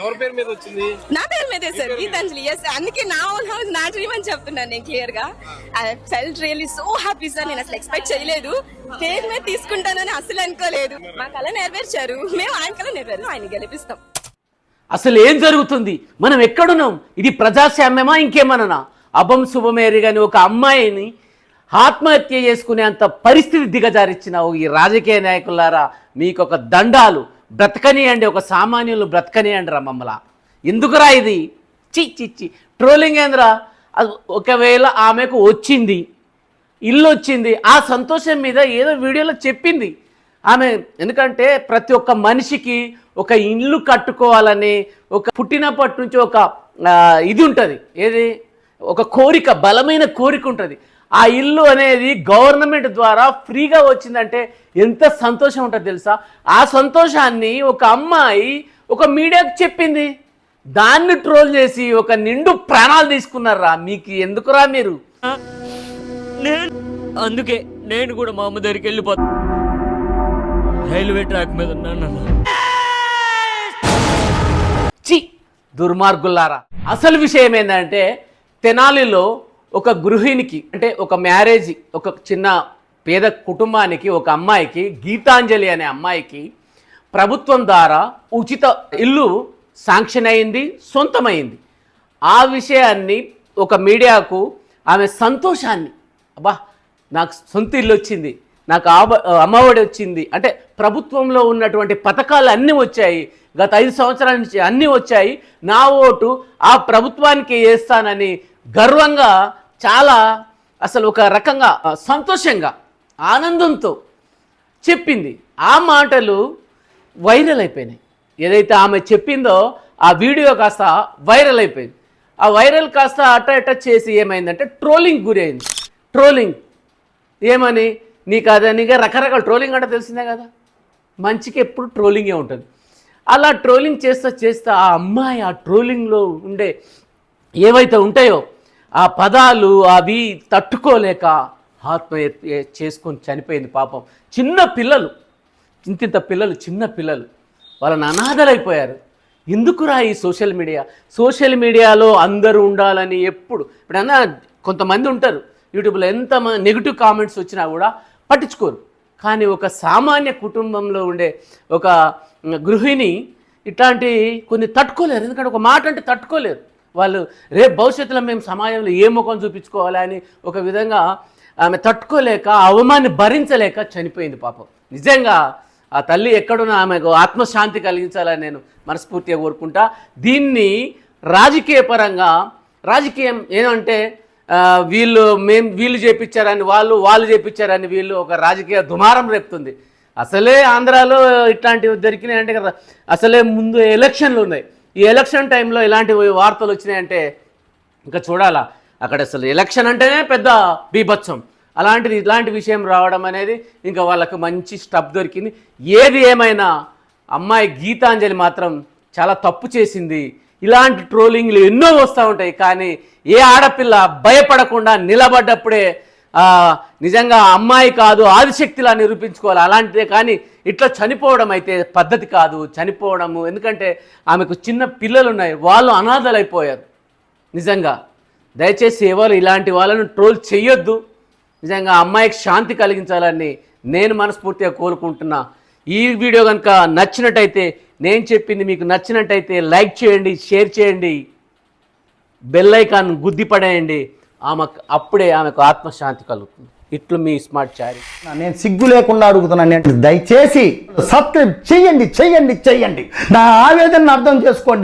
ఎవరి పేరు మీద వచ్చింది? నా పేరు మీదే సార్ గీతాంజలి. ఎస్ అందుకే నా ఓన్ హౌస్ నా డ్రీమ్ అని చెప్తున్నాను నేను క్లియర్గా I felt really so happy sir నేను అసలు ఎక్స్పెక్ట్ చేయలేదు. పేరు మీద తీసుకుంటానని అసలు అనుకోలేదు. మా కళ నెరవేర్చారు. మేము ఆయన కళ నెరవేరు ఆయన గెలిపిస్తాం. అసలు ఏం జరుగుతుంది? మనం ఎక్కడున్నాం? ఇది ప్రజాస్వామ్యమా ఇంకేమన్నా? అభం శుభమేరి గాని ఒక అమ్మాయిని ఆత్మహత్య చేసుకునేంత పరిస్థితి దిగజారిచ్చిన ఈ రాజకీయ నాయకులారా. మీకు ఒక దండాలు. బ్రతకనియండి ఒక సామాన్యులు బ్రతకనియండి రా మమ్మల ఎందుకురా ఇది? చి చి ట్రోలింగ్ ఏంద్రా? ఒకవేళ ఆమెకు వచ్చింది ఇల్లు వచ్చింది ఆ సంతోషం మీద ఏదో వీడియోలో చెప్పింది. ఆమె ఎందుకంటే ప్రతి ఒక్క మనిషికి ఒక ఇల్లు కట్టుకోవాలని ఒక పుట్టినప్పటి నుంచి ఒక ఇది ఉంటుంది. ఏది? ఒక కోరిక బలమైన కోరిక ఉంటుంది. ఆ ఇల్లు అనేది గవర్నమెంట్ ద్వారా ఫ్రీగా వచ్చిందంటే ఎంత సంతోషం ఉంటుంది తెలుసా? ఆ సంతోషాన్ని ఒక అమ్మాయి ఒక మీడియాకు చెప్పింది. దాన్ని ట్రోల్ చేసి ఒక నిండు ప్రాణాలు తీసుకున్నారా? మీకు ఎందుకురా మీరు? అందుకే నేను కూడా మా అమ్మ దగ్గరికి వెళ్ళిపోతా. రైల్వే ట్రాక్ మీద చి దుర్మార్గులారా. అసలు విషయం ఏంటంటే తెనాలిలో ఒక గృహిణికి అంటే ఒక మ్యారేజ్ ఒక చిన్న పేద కుటుంబానికి ఒక అమ్మాయికి గీతాంజలి అనే అమ్మాయికి ప్రభుత్వం ద్వారా ఉచిత ఇల్లు శాంక్షన్ అయింది సొంతమైంది. ఆ విషయాన్ని ఒక మీడియాకు ఆమె సంతోషాన్ని అబ్బా నాకు సొంత ఇల్లు వచ్చింది నాకు ఆబ అమ్మఒడి వచ్చింది అంటే ప్రభుత్వంలో ఉన్నటువంటి పథకాలు అన్నీ వచ్చాయి గత ఐదు సంవత్సరాల నుంచి అన్నీ వచ్చాయి నా ఓటు ఆ ప్రభుత్వానికి వేస్తానని గర్వంగా చాలా అసలు ఒక రకంగా సంతోషంగా ఆనందంతో చెప్పింది. ఆ మాటలు వైరల్ అయిపోయినాయి. ఏదైతే ఆమె చెప్పిందో ఆ వీడియో కాస్త వైరల్ అయిపోయింది. ఆ వైరల్ కాస్త అట్ట అట్ట చేసి ఏమైందంటే ట్రోలింగ్ గురి అయింది. ట్రోలింగ్. ఏమని? నీకు అదనిగా రకరకాల ట్రోలింగ్ అంటే తెలిసిందే కదా? మంచికి ఎప్పుడు ట్రోలింగే ఉంటుంది. అలా ట్రోలింగ్ చేస్తా చేస్తా ఆ అమ్మాయి ఆ ట్రోలింగ్లో ఉండే ఏవైతే ఉంటాయో ఆ పదాలు అవి తట్టుకోలేక ఆత్మహత్య చేసుకొని చనిపోయింది పాపం. చిన్న పిల్లలు ఇంతింత పిల్లలు చిన్న పిల్లలు వాళ్ళని అనాథలైపోయారు. ఎందుకురా ఈ సోషల్ మీడియా? సోషల్ మీడియాలో అందరూ ఉండాలని ఎప్పుడు? ఇప్పుడన్నా కొంతమంది ఉంటారు యూట్యూబ్లో ఎంత నెగిటివ్ కామెంట్స్ వచ్చినా కూడా పట్టించుకోరు. కానీ ఒక సామాన్య కుటుంబంలో ఉండే ఒక గృహిణి ఇట్లాంటి కొన్ని తట్టుకోలేరు. ఎందుకంటే ఒక మాట అంటే తట్టుకోలేరు. వాళ్ళు రేపు భవిష్యత్తులో మేము సమాజంలో ఏ ముఖం చూపించుకోవాలి అని ఒక విధంగా ఆమె తట్టుకోలేక అవమాని అవమాన్ని భరించలేక చనిపోయింది పాపం. నిజంగా ఆ తల్లి ఎక్కడున్నా ఆమెకు ఆత్మశాంతి కలిగించాలని నేను మనస్ఫూర్తిగా కోరుకుంటా. దీన్ని రాజకీయ పరంగా రాజకీయం ఏమంటే వీళ్ళు మేము వీళ్ళు చేపించారని వాళ్ళు వాళ్ళు చేపించారని వీళ్ళు ఒక రాజకీయ దుమారం రేపుతుంది. అసలే ఆంధ్రాలో ఇట్లాంటివి దొరికినాయంటే కదా అసలే ముందు ఎలక్షన్లు ఉన్నాయి. ఈ ఎలక్షన్ టైంలో ఇలాంటి వార్తలు వచ్చినాయంటే ఇంకా చూడాలా. అక్కడ అసలు ఎలక్షన్ అంటేనే పెద్ద బీభత్సం. అలాంటిది ఇలాంటి విషయం రావడం అనేది ఇంకా వాళ్ళకు మంచి స్టప్ దొరికింది. ఏది ఏమైనా అమ్మాయి గీతాంజలి మాత్రం చాలా తప్పు చేసింది. ఇలాంటి ట్రోలింగ్లు ఎన్నో వస్తూ ఉంటాయి. కానీ ఏ ఆడపిల్ల భయపడకుండా నిలబడ్డప్పుడే నిజంగా అమ్మాయి కాదు ఆదిశక్తిలా నిరూపించుకోవాలి. అలాంటిదే కానీ ఇట్లా చనిపోవడం అయితే పద్ధతి కాదు చనిపోవడము. ఎందుకంటే ఆమెకు చిన్న పిల్లలు ఉన్నాయి వాళ్ళు అనాథలైపోయారు. నిజంగా. దయచేసి ఎవరు ఇలాంటి వాళ్ళను ట్రోల్ చేయొద్దు నిజంగా అమ్మాయికి శాంతి కలిగించాలని నేను మనస్ఫూర్తిగా కోరుకుంటున్నా. ఈ వీడియో కనుక నచ్చినట్టయితే నేను చెప్పింది మీకు నచ్చినట్టయితే లైక్ చేయండి షేర్ చేయండి. బెల్ ఐకాన్ గుద్ది పడేయండి. ఆమెకు అప్పుడే ఆమెకు ఆత్మశాంతి కలుగుతుంది. ఇట్లు మీ స్మార్ట్ చారీ నేను సిగ్గు లేకుండా అడుగుతున్నాను దయచేసి సబ్స్క్రైబ్ చెయ్యండి చెయ్యండి చెయ్యండి నా ఆవేదనను అర్థం చేసుకోండి.